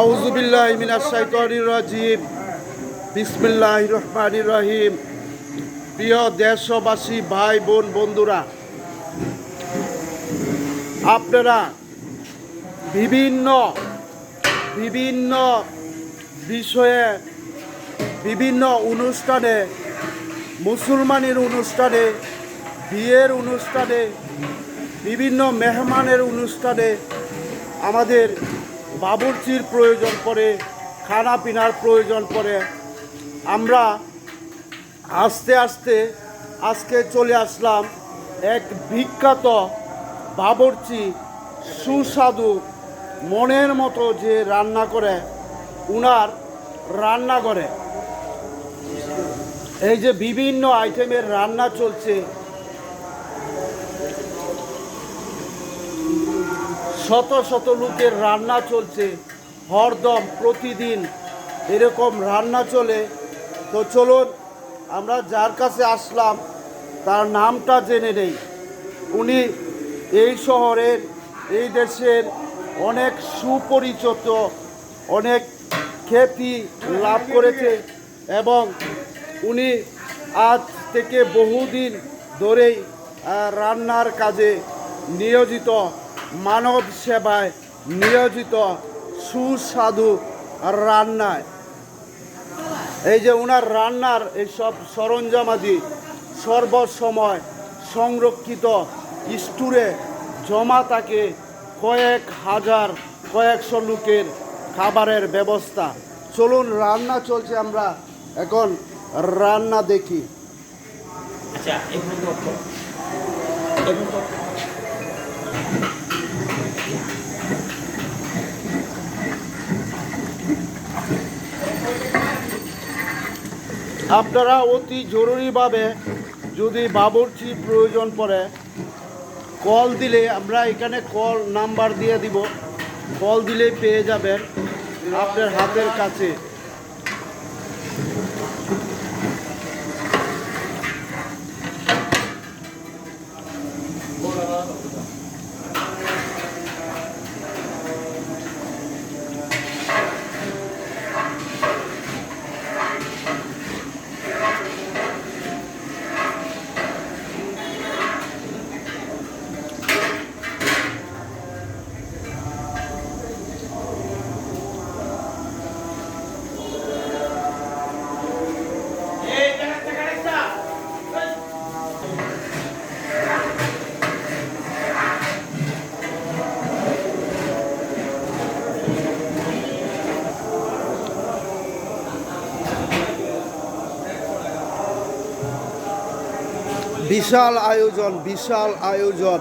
আউজুবিল্লাহ মিনাশ শাইতানির রাজিম। বিসমিল্লাহির রহমানির রহিম। প্রিয় দেশবাসী ভাই বোন বন্ধুরা, আপনারা বিভিন্ন বিভিন্ন বিষয়ে, বিভিন্ন অনুষ্ঠানে, মুসলমানের অনুষ্ঠানে, বিয়ের অনুষ্ঠানে, বিভিন্ন মেহমানের অনুষ্ঠানে আমাদের বাবুর্চির প্রয়োজন পড়ে, খানা পিনার প্রয়োজন পড়ে। আমরা আস্তে আস্তে আজকে চলে আসলাম এক বিখ্যাত বাবুর্চি সুস্বাদু, মনের মতো যে রান্না করে, উনার রান্না করে এই যে বিভিন্ন আইটেমের রান্না চলছে শত শত লোকের রান্না চলছে, হরদম প্রতিদিন এরকম রান্না চলে। তো চলুন, আমরা যার কাছে আসলাম, তার নামটা জেনে নেই। উনি এই শহরের, এই দেশের অনেক সুপরিচিত, অনেক খ্যাতি লাভ করেছে এবং উনি আজ থেকে বহুদিন ধরেই রান্নার কাজে নিয়োজিত। মানব সেবায় নিয়োজিত সুস্বাদু রান্নায়। এই যে ওনার রান্নার এই সব সরঞ্জামাদি সর্বসময় সংরক্ষিত স্টুরে জমা থাকে কয়েক হাজার, কয়েকশো লোকের খাবারের ব্যবস্থা। চলুন, রান্না চলছে আমরা এখন রান্না দেখি। আচ্ছা এগুলো তো এগুলো তো আপনারা অতি জরুরিভাবে যদি বাবুর্চি প্রয়োজন পড়ে, কল দিলে আমরা এখানে কল নাম্বার দিয়ে দিব। কল দিলেই পেয়ে যাবেন আপনার হাতের কাছে। বিশাল আয়োজন বিশাল আয়োজন।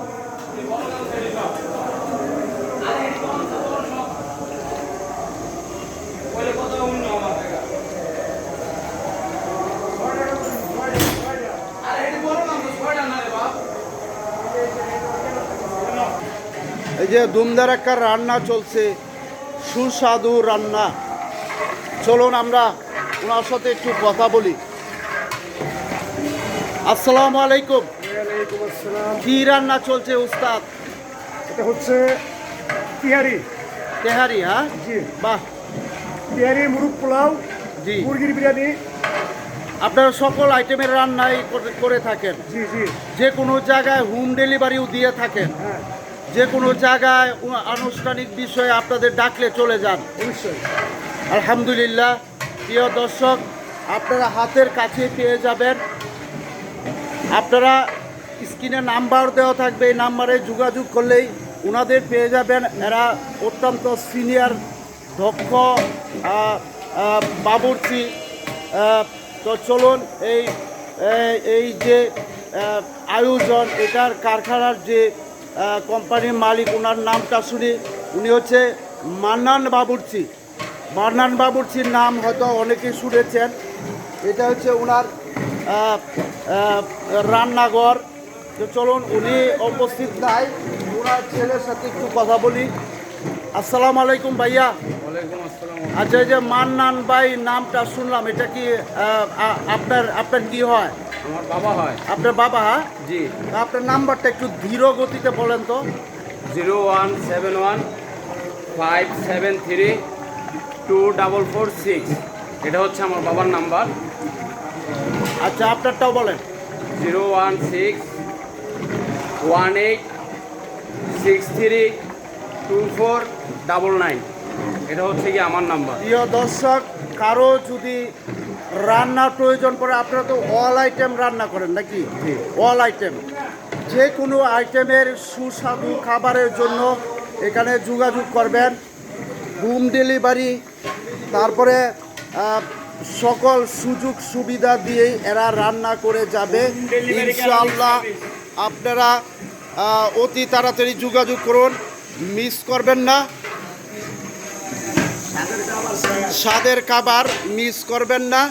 এই যে দুমদার একটা রান্না চলছে, সুস্বাদু রান্না। চলুন আমরা ওনার সাথে একটু কথা বলি। আসসালামু আলাইকুম। ওয়ালাইকুম আসসালাম। কি রান্না চলছে উস্তাদ? এটা হচ্ছে তিহারি। তেহারি হ্যাঁ? জি। বাহ। তিহারি মুরগ পোলাও জি। মুরগির বিরিয়ানি। আপনারা সকল আইটেমের রান্নাই করে- করে থাকেন। জি জি। যে কোনো জায়গায় হোম ডেলিভারিও দিয়ে থাকেন। হ্যাঁ। যে কোনো জায়গায় আনুষ্ঠানিক বিষয়ে আপনাদের ডাকলে চলে যান। অবশ্যই। আলহামদুলিল্লাহ। প্রিয় দর্শক আপনারা হাতের কাছে পেয়ে যাবেন আপনারা স্ক্রিনে নাম্বার দেওয়া থাকবে, এই নাম্বারে যোগাযোগ করলেই ওনাদের পেয়ে যাবেন। এরা অত্যন্ত সিনিয়র, দক্ষ বাবুর্চি। তো চলুন এই এই- যে আয়োজন, এটার কারখানার যে কোম্পানির মালিক ওনার নামটা শুনি। উনি হচ্ছে মান্নান বাবুর্চি। মান্নান বাবুর্চির নাম হয়তো অনেকেই শুনেছেন। এটা হচ্ছে ওনার রান্নাঘর তো চলুন উনি উপস্থিত নাই। ওনার ছেলের সাথে একটু কথা বলি। আসসালামু আলাইকুম ভাইয়া। আচ্ছা এই যে মান্নান ভাই নামটা শুনলাম এটা কি আপনার আপনার কি হয়? আমার বাবা হয়। আপনার বাবা হ্যাঁ? জি। আপনার নাম্বারটা একটু ধীর গতিতে বলেন তো। Zero one seven one five seven three two double four six. এটা হচ্ছে আমার বাবার নাম্বার। আচ্ছা আপনারটাও বলেন। Zero one six one eight six three two four double nine. এটা হচ্ছে কি আমার নাম্বার। প্রিয় দর্শক কারও যদি রান্নার প্রয়োজন পড়ে আপনারা তো অল আইটেম রান্না করেন নাকি? অল আইটেম যে কোনো আইটেমের সুস্বাদু খাবারের জন্য এখানে যোগাযোগ করবেন। হোম ডেলিভারি তারপরে সকল সুযোগ সুবিধা দিয়েই এরা রান্না করে যাবে। ইনশাল্লাহ আপনারা অতি তাড়াতাড়ি যোগাযোগ করুন। মিস করবেন না। স্বাদের খাবার মিস করবেন না।